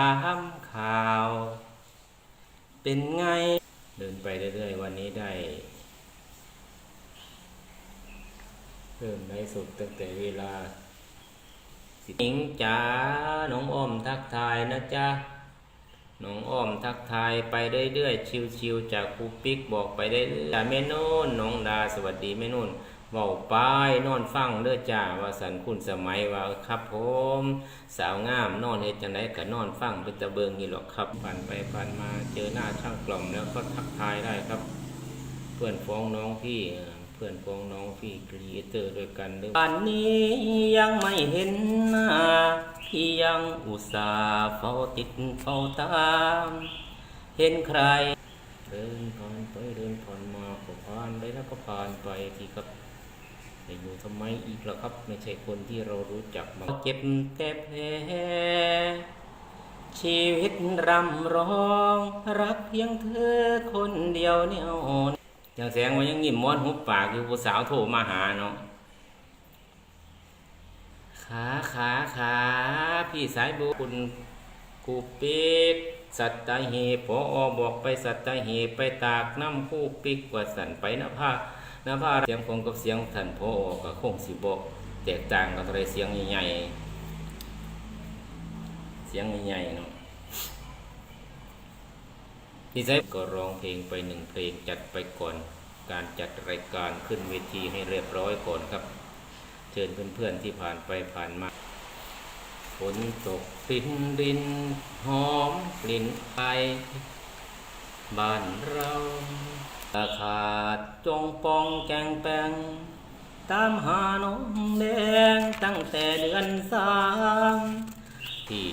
ามข่าว เป็นไง เดินไปเรื่อยๆ วันนี้ได้ เริ่มได้สุดตั้งแต่เวลาสิงจ๋าน้องอ้อมทักทายนะจ๊ะน้องอ้อมทักทายไปเรื่อยๆชิวๆจากครูปิ๊กบอกไปได้เรื่อยๆแม่นุ่นน้องดาสวัสดีแม่นุ่น เว้าไปนอนฟังเด้อจ้าว่าสันคุณสมัยว่าครับผม สาวงามนอนเฮ็ดจังไดก็นอนฟังเป็นตะเบิงนี่หรอกครับผ่านไปผ่านมาเจอหน้าช่างกล่อมแล้วก็ทักทายได้ครับ เพื่อนฟ้องน้องพี่เพื่อนฟ้องน้องพี่ครีเอเตอร์ด้วยกันด้วยป่านนี้ยังไม่เห็นหน้าพี่ยังอุตส่าห์เฝ้าติดเฝ้าตาม เห็นใครเดินผ่านไปเดินผ่านมาก็ผ่านไปแล้วก็ผ่านไปที่ครับ จะอยู่ทำไมอีกล่ะครับ ไม่ใช่คนที่เรารู้จักมาเจ็บแต่แผลชีวิตรำร้อง รักเพียงเธอคนเดียวเนี่ยอย่างแสงว่ายังยิ้มม้วนหุบปากอยู่ผู้สาวโทรมาหาเนาะขาขาขาพี่สายบุญคุณกูปิกสัตหีพออบอกไปสัตหีไปตากน้ำคู่ปิกว่าสันไปนะผ้า นภาเสียงของกับเสียงท่านพอก็คงสิบอกแตกต่างกันอะไรเสียงใหญ่ๆเสียงใหญ่ๆเนาะพี่ใช้ก็ร้องเพลงไปหนึ่งเพลงจัดไปก่อน การจัดรายการขึ้นเวทีให้เรียบร้อยก่อนครับ เชิญเพื่อนๆที่ผ่านไปผ่านมาฝนตกรินรินหอมกลิ่นไปบ้านเรา ขาดจงปองแกงแปงตามหาน้องแดงตั้งแต่เดือนสามที่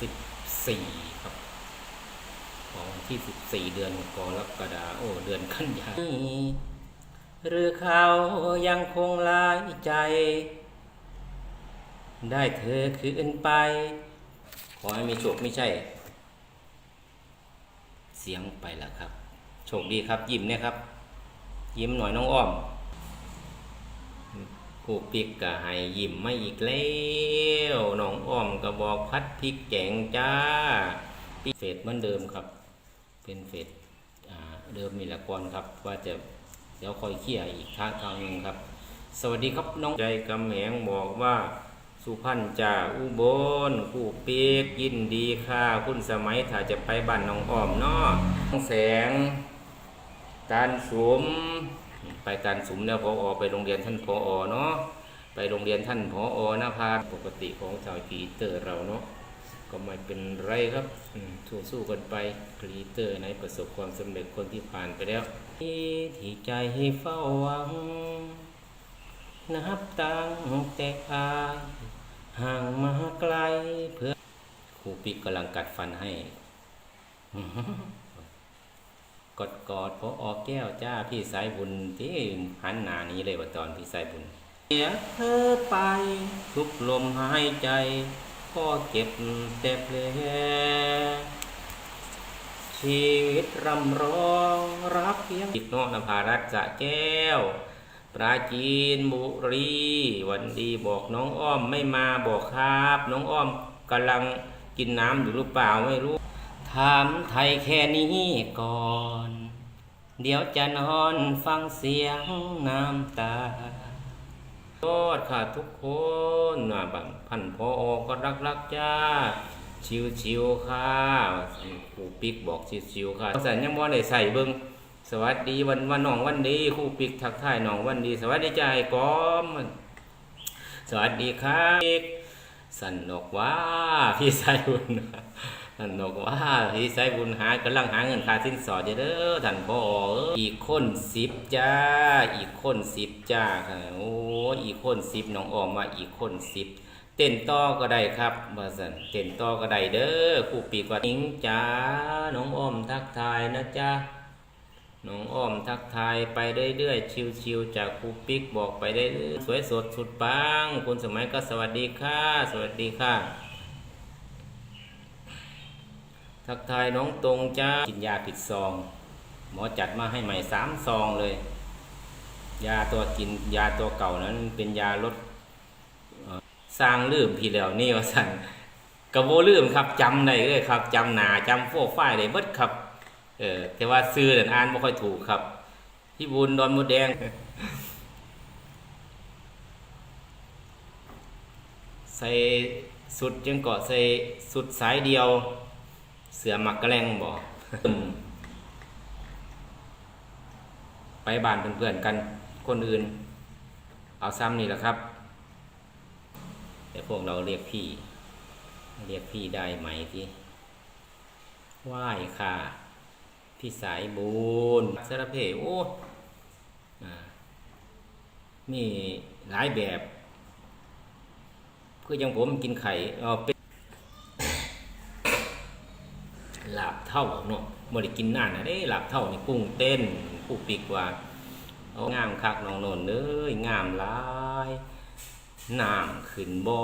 สิบสี่ครับของที่สิบสี่เดือนกรกฎาโอ้เดือนกันยาหรือเขายังคงลายใจ ได้เธอคืนไป ขอให้มีโชคไม่ใช่ สียงไปแล้วครับ โชคดีครับ ยิ้มเนี่ยครับ ยิ้มหน่อยน้องอ้อมผู้ปิกก็ให้ยิ้มไม่อีกแล้วน้องอ้อมก็บอกพัดพริกแกงจ้าปีเฟดเหมือนเดิมครับ เป็นเฟดเดิมมีละกรครับ ว่าจะเดี๋ยวคอยเคลี่ยร์อีกทางทางหนึ่งครับ สวัสดีครับน้องใจกำแหงบอกว่า สุพรรณจ่าอุบลผู้เปีกยินดีค่ะ คุณสมัยถ้าจะไปบ้านน้องอ้อมเนาะน้องแสงตานสุมไปตานสุมแล้วพออไปโรงเรียนท่านพออเนาะไปโรงเรียนท่านพออนะพาปกติของชาวกีเตอร์เราเนาะก็ไม่เป็นไรครับอืมสู้กันไปกรีเตอร์ไหนประสบความสำเร็จคนที่ผ่านไปแล้วที่ใจให้เฝ้าหวังนับตั้งแต่อาย ห่างมาไกลเพื่อครูปิ๊กกำลังกัดฟันให้กอดกอดพอออกแก้วจ้าพี่สายบุญที่หันหนานี้เลยว่าตอนพี่สายบุญเสียเธอไป ทุกลมหายใจ ก็เก็บแต่เพลชีวิตรำร้องรักเพียงติดโนนภารัตจะแก้ว ปราจีนบุรีวันดีบอกน้องอ้อมไม่มาบอกครับ น้องอ้อมกำลังกินน้ำอยู่หรือเปล่าไม่รู้ ถามไทยแค่นี้ก่อน เดี๋ยวจะนอนฟังเสียงน้ำตาโทษค่ะทุกคนน่ะบังพันพออก็รักรักๆจ้า ชิวชิวๆค่ะครูปิ๊กบอกชิวชิวๆค่ะสันยังบ่ได้ใส่เบิ่ง สวัสดีวันวันน้องวันดีคู่ปิกทักทายน้องวันดี สวัสดีใจายกอมสวัสดีครับสันนกว่าพี่สายบุญสันนกว่าพี่สายบุญหากำลังหาเงินค่าสินสอดเด้อท่านพ่ออีกคนสิบจ้า อีกคนสิบจ้าค่ะโอ้อีกคนสิบน้องออมว่าอีกคนสิบเต้นต่อก็ได้ครับมาสันเต้นต่อก็ได้เด้อคู่ปีกว่านิงจ้าน้องออมทักทายนะจ้า น้องอ้อมทักทายไปเรื่อยๆชิวๆจากครูปิ๊กบอกไปได้เรื่อยสวยสดสุดปังคุณสมัยก็สวัสดีค่ะ สวัสดีค่ะ ทักทายน้องตรงจ้ากินยาผิดซอง หมอจัดมาให้ใหม่สามซองเลย ยาตัวกินยาตัวเก่านั้นเป็นยาลดสร้างลืมพี่แล้วนี่ว่าสั่นกระโบลืมครับจำได้เลยครับจำหนาจำโฟกฝ้ายได้เบิดครับ เออแต่ว่าซื้อนั่อ่านไม่ค่อยถูกครับพี่บุญดอนมดแดง ใส่สุดจังเกาะใส่สุดสายเดียว เสือหมักกระแลงบ่ไปบ้านเพื่อนๆกันคนอื่น เอาซ้ำนี่แหละครับแต่พวกเราเรียกพี่ เรียกพี่ได้ไหมที่ไหว้ค่ะ พี่สายบุญสารเพโอ้มีหลายแบบคือยังผมกินไข่เอาเป็นหลาบเท่าเนาะบ่ได้กินหน้านะเด้หลาบเท่านี่กุ้งเต้นผู้ปีกว่าเอางามคักน้องโนนเอ้ยงามลายน้ำขึ้นบ่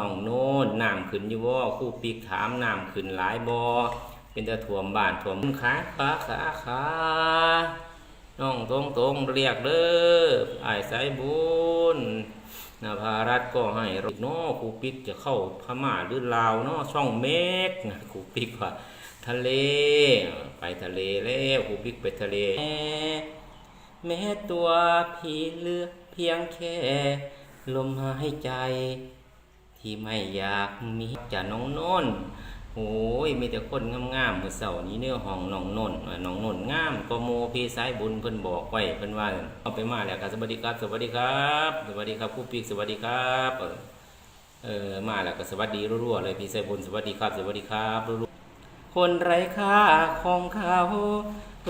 น้องโนนน้ำขึ้นอยู่บ่คู่ปีกถามน้ำขึ้นหลายบ่ เป็นแต่ท่วมบ้านท่วมขาขาขาขาน้องตรงตรงๆเรียกเด้ออ้ายสายบุญนาภารัฐก็ให้รนาะครูปิกจะเข้าพม่าหรือลาวนาะช่องเมกนะครูปิกว่า ทะเล ไปทะเลแล้วครูปิกไปทะเล แม้ตัวพี่เลือกเพียงแค่ ลมหายใจ ที่ไม่อยากมีจะน้องนน โอ้ยมีแต่คนงามๆมือเสาร์นี้เนื้อห้องนองนนท์นองนนท์งามก็โมพี่สายบุญเพิ่นบอกไว้เพิ่นว่าเอาไปมาแล้วครับสวัสดีครับ สวัสดีครับสวัสดีครับผู้ปีกสวัสดีครับเออเออมาแล้วก็สวัสดีรัวๆเลยพี่สายบุญสวัสดีครับ สวัสดีครับรัวๆคนไร้ค่าของเขา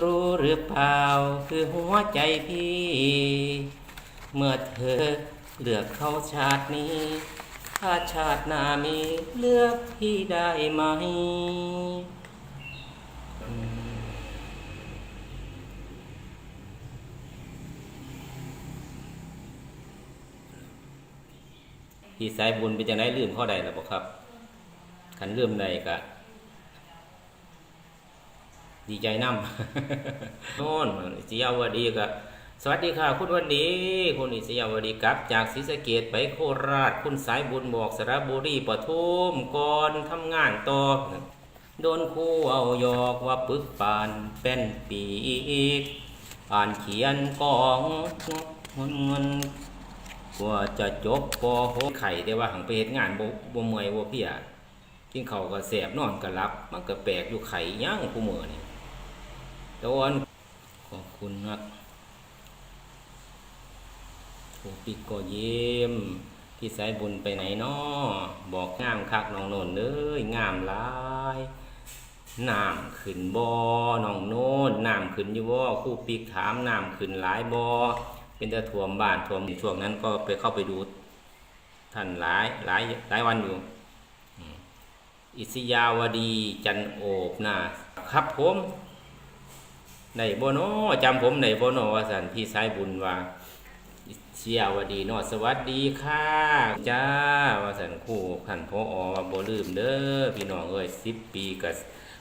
รู้หรือเปล่าคือหัวใจพี่ เมื่อเธอเลือกเขาชาตินี้ ถ้าชาติหน้ามีเลือกพี่ได้ไหมอืมพี่สายบุญเป็นจังไดลืมข้อใดหรือเปล่าครับขันลืมใดกะดีใจน้ำโน่นอิสยาว่าดีก็ สวัสดีค่ะ คุณวันดีคุณอิสยาวดีกลับ จากศรีสะเกดไปโคราช คุณสายบุญบอกสระบุรีปทุมก่อนทำงานต่อโดนครูเอายอกว่าปึกปานเป็นปีกอ่านเขียนกองเงินกว่าจะจบปหไข่แต่ว่าหังไปเฮ็ดงานบ่บ่เมื่อยบ่เพียกินเขาก็แสบนอนก็หลับ มันก็แปลกอยู่ไข่ย่างผู้มื้อนี่ตอนขอบคุณครับ โอ้ปิกก็เยี่ยมพี่สายบุญไปไหนนาะบอกงามคักน้องโนนเอ้ยงามหลายน้ำขึ้นบ่อน้องโนนน้ำขึ้นอยู่บ่คู่ปีกถามน้ำขึ้นหลายบ่เป็นแต่ท่วมบ้านท่วมช่วงนั้นก็ไปเข้าไปดูท่านหลายหลายหลายวันอยู่ อิสยาวดีจันโอบนะครับผมในโบโนจำผมในโบโนว่าสันพี่สายบุญว่า เชียวดีเนอสวัสดีค่ะจ้าว่าสันคู่ขันพออว่าบ่ลืมเด้อพี่น้องเอ้ยสิบปีกับ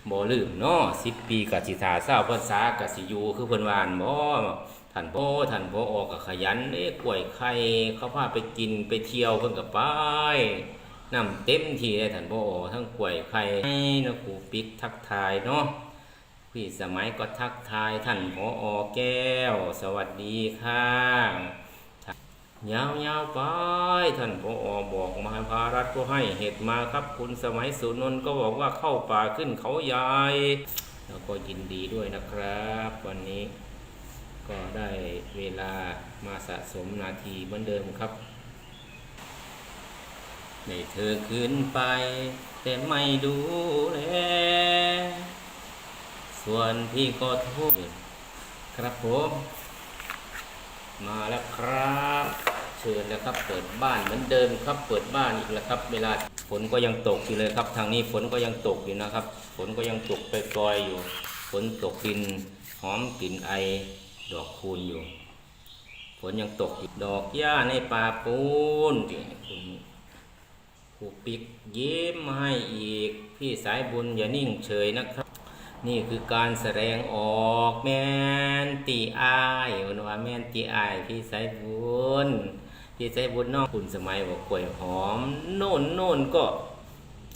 บ่ลืมเนาะสิบปีกับสิทาเศร้าภาษากับสิยูคือเพิ่นวานบ่ท่านพ่อท่านพ่อออกกับขยันเอ้กล้วยไข่เขาพาไปกินไปเที่ยวเพิ่นกับไปนำเต็มที่เลยท่านพ่อทั้งกล้วยไข่ให้นะครูปิกทักทายเนาะพี่สมัยก็ทักทายท่านพออแก้ว สวัสดีค่ะ ยาวๆไปท่านพออบอกมาภารัฐก็ให้เห็ดมาครับคุณสมัยสุนนท์ก็บอกว่าเข้าป่าขึ้นเขาใหญ่แล้วก็ยินดีด้วยนะครับ วันนี้ก็ได้เวลามาสะสมนาทีเหมือนเดิมครับในเธอขึ้นไป แต่ไม่ดูแลส่วนพี่ก็โทษครับผม มาแล้วครับ เชิญแล้วครับเปิดบ้านเหมือนเดิมครับเปิดบ้านอีกแล้วครับ เวลาฝนก็ยังตกอยู่เลยครับ ทางนี้ฝนก็ยังตกอยู่นะครับ ฝนก็ยังตกไปลอยๆอยู่ ฝนตกกลิ่นหอมกลิ่นไอดอกคูณอยู่ ฝนยังตกอยู่ดอกหญ้าในป่าปูนที่คุณครูปิกยิ้มมาให้อีกพี่สายบุญอย่านิ่งเฉยนะครับ นี่คือการแสดงออกแมนตีอายวันว่าแมนตีอายพี่สายบุญ พี่สายบุญน้องคุณสมัยบอกกล้วยหอม โน่นโน่นก็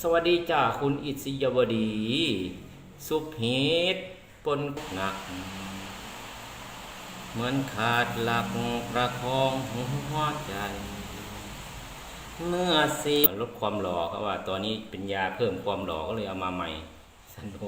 สวัสดีจ้าคุณอิสยาวดีสุภเฮตปนหนัก เหมือนขาดหลักประคองหัวใจ เมื่อสีลดความหล่อเขาว่า ตอนนี้เป็นยาเพิ่มความหล่อก็เลยเอามาใหม่ สันโอ